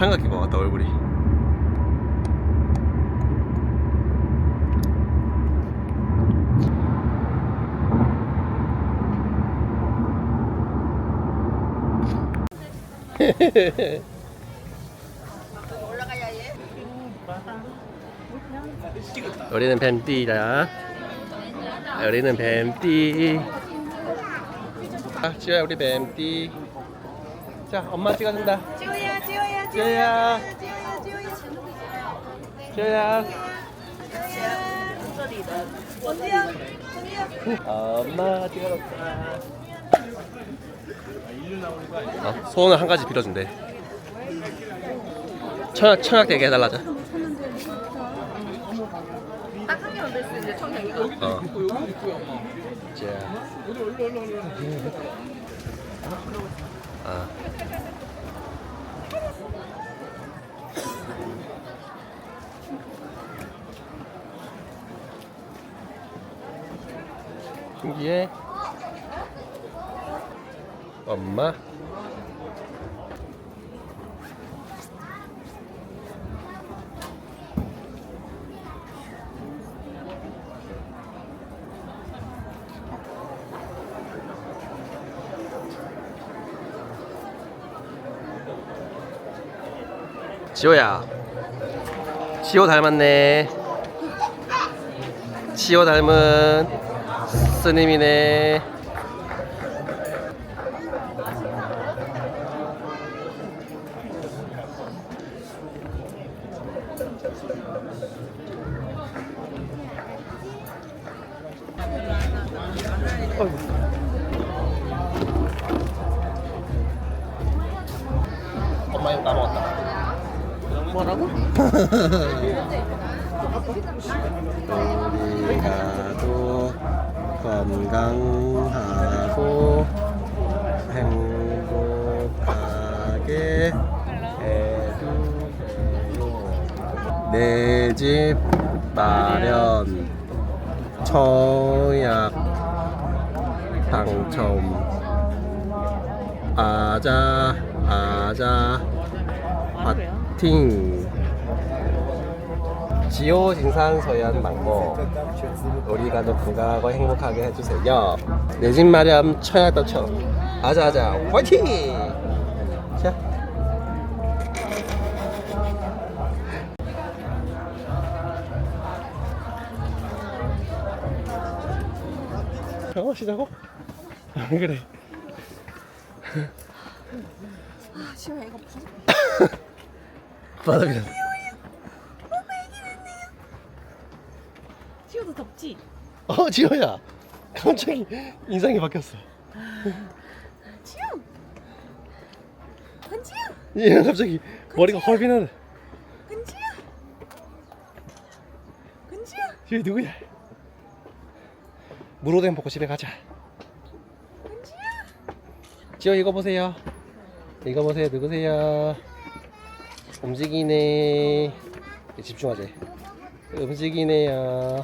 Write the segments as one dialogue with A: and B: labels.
A: 삼각형 것 같다 얼굴이. 우리는 뱀띠다. 우리는 뱀띠. 아, 지호야 우리 뱀띠. 자 엄마 찍어준다
B: 언니야, 언니야.
A: 엄마 찍어줬다 어, 소원을 한 가지 빌어준대 청약, 청약되게 해달라자
B: 딱 한 개만 될수 있는데 청량이가.
A: 어. 자. 아. 신기해. 엄마. 지호야. 지호 닮았네. 지호 닮은 스님이네. 엄마 이거 까먹었다.
B: 뭐라고?
A: 행복하게 해주세요. 내 집 마련. 청약. 당첨. 아자 아자. 파팅. 지오 진산 서연 망고 우리 가족 건강하고 행복하게 해주세요. 내 집 마련 청약 당첨. 아자 아자. 화이팅 자 병원시다고? 안 그래
B: 아, 지호야 이거 무슨?
A: 바닥이다
B: 지호도 덥지?
A: 어 지호야 갑자기 인상이 바뀌었어 얘 갑자기 머리가 헐비나네.
B: 은지야. 은지야.
A: 얘 누구야? 무로된 보고 집에 가자.
B: 은지야.
A: 지호 이거 보세요. 이거 보세요. 누구세요? 움직이네. 집중하자. 움직이네요.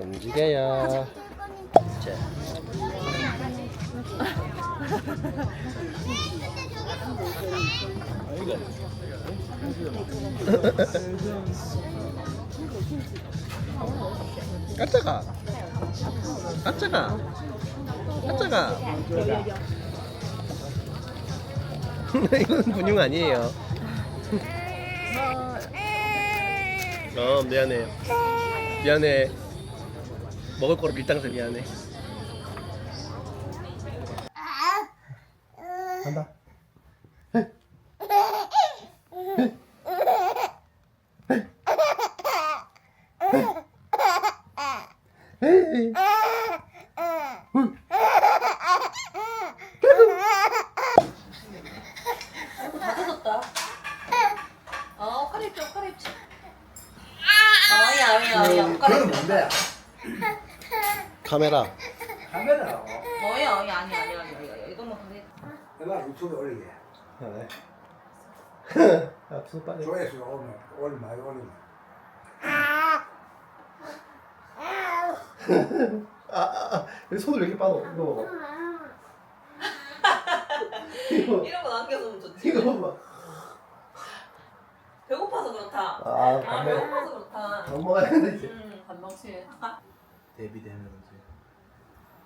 A: 움직여요. 자. 깜짝아 깜짝아 깜짝아 이건 분용 아니에요. 어 미안해. 미안해. 먹을 거로 밀당해서 미안해. 간다
B: 어, 엇갈입지, 엇갈입지. 아니야, 아니야, 아니야. 엇갈입지.
C: 뭔데?
A: 카메라
C: 카메라라고.
B: 뭐야, 아니야, 아니야, 아니야, 아니야. 이것만 그래.
C: 내가 유튜브에 올리게.
A: 네. 앞서 빨리
C: 조회수 많이 올리면.
A: 아, 아, 아, 손을 왜 이렇게 빠져? 이거 봐봐. 이거,
B: 이런 거 남겨놓으면 좋지.
A: 이거 봐봐.
B: 좋다.
A: 아,
B: 아,
A: 담배.
B: 배고파서 좋다.
A: 밥 먹어야 되지.
B: 음,
A: 데뷔되는 거지.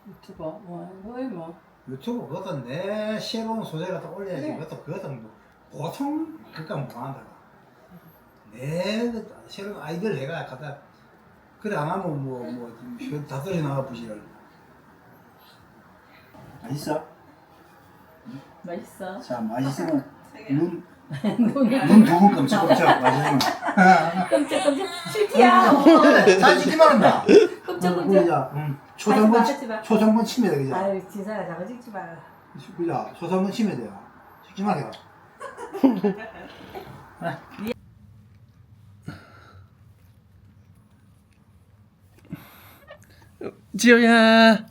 D: 유튜버 뭐 거의 뭐
C: 유튜브 그것도 내 새로운 소재 갖다 올려야지
D: 그래.
C: 그것도 그것도 뭐 보통 그니까 못한다 내 새로운 아이디어를 내가 갖다 그래 안 하면 뭐뭐다 떨어져 나가 부시를 맛있어?
D: 맛있어.
C: 자 맛있으면 눈 눈두번 깜짝깜짝 맛있으면
D: 끔찍끔찍 실티야.
C: 사진 찍기만 한다
D: 끔찍끔찍.
C: 그자 음, 초성분
D: 하지 마, 하지 마.
C: 초성분 치면 돼 그자
D: 아유 지사야 자꾸 찍지 마.
C: 그자 초성분 치면 돼요 찍지 말게
A: 지호야.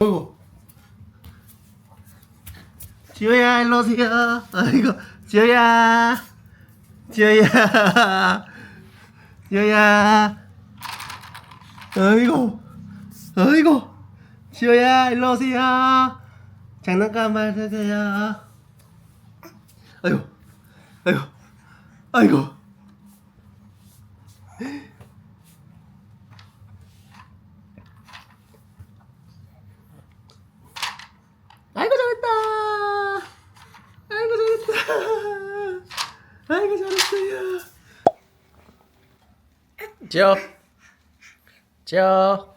A: 어이구. 지호야 일로 오세요. 아이고 지호야. 지호야. 지호야. 아이고. 아이고. 지호야 일로 오세요. 장난감. 아이고. 아이고. 아이고. 아이고 잘했다. 아이고 잘했다. 아이고 잘했어요. 지어. 지어.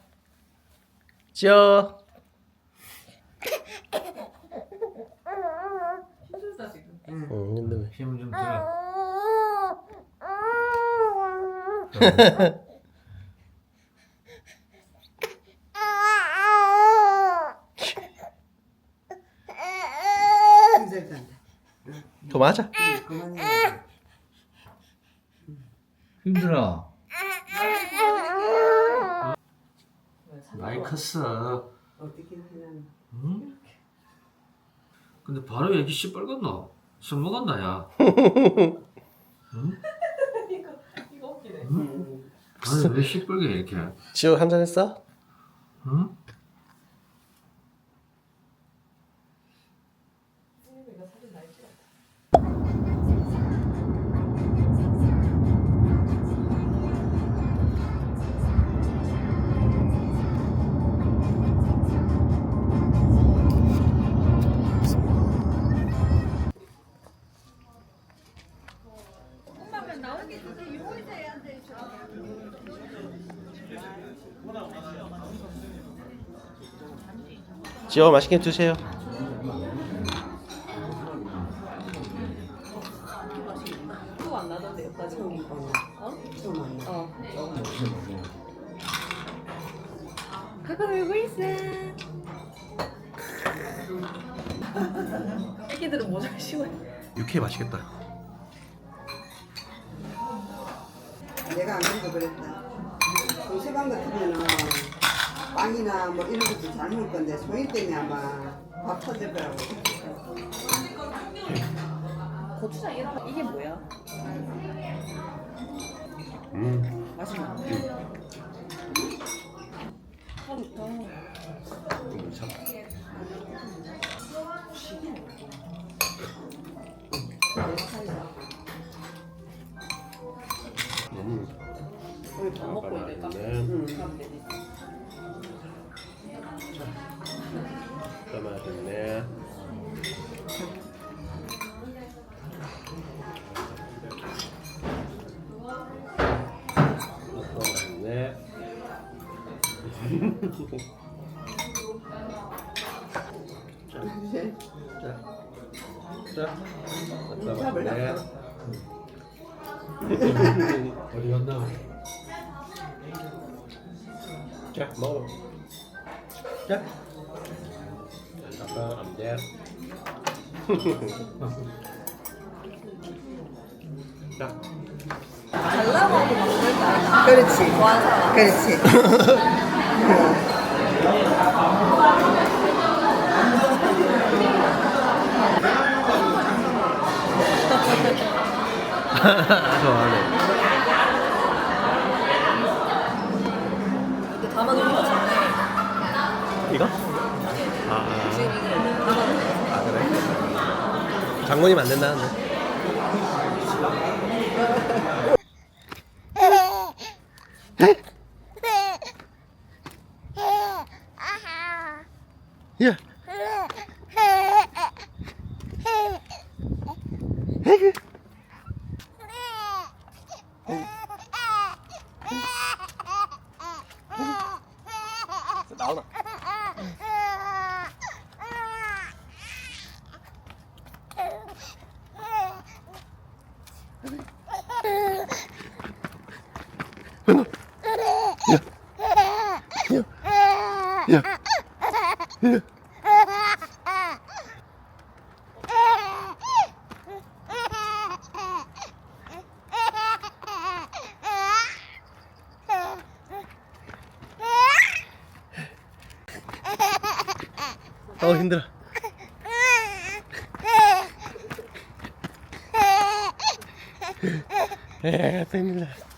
B: 힘들다 지금.
A: 응, 힘들어.
C: 힘을 좀 들어
A: 더 맞아.
E: 힘들어. 많이 컸어.
D: 어떻게 하냐면
E: 응? 근데 바로 왜 이렇게 시뻘겋노? 술 먹었나 야? 응?
B: 이거 웃기네.
E: 응? 아니 왜 시뻘게 이렇게?
A: 지호 한잔 했어?
E: 응?
A: 지호 맛있게 드세요.
B: 어? 어. 그거 놀고 있어. 애기들은 모자를 씌워.
A: 육회 맛있겠다.
F: 내가 안 그래도 그랬다. 동세방 같으면은 빵이나 뭐 이런 것도 잘 먹을 건데 소희 때문에 아마 밥 터질 거라고.
B: 고추장 이런 거 이게 뭐야?
A: 음.
B: 맛있나? 아
A: 자, 자, 진짜 맛있네.
E: 어디 갔나?
A: 자, 먹어. 자. 아빠 안 돼. 자.
B: 달라고 하고 먹을 거 아니다.
F: 그렇지.
B: 좋아하는 사람.
F: 그렇지.
A: 좋아하네. 이거? 아.
B: 아
A: 그래? 장모님 안 된다는데. 나 어 힘들어. 에, 또 힘들다.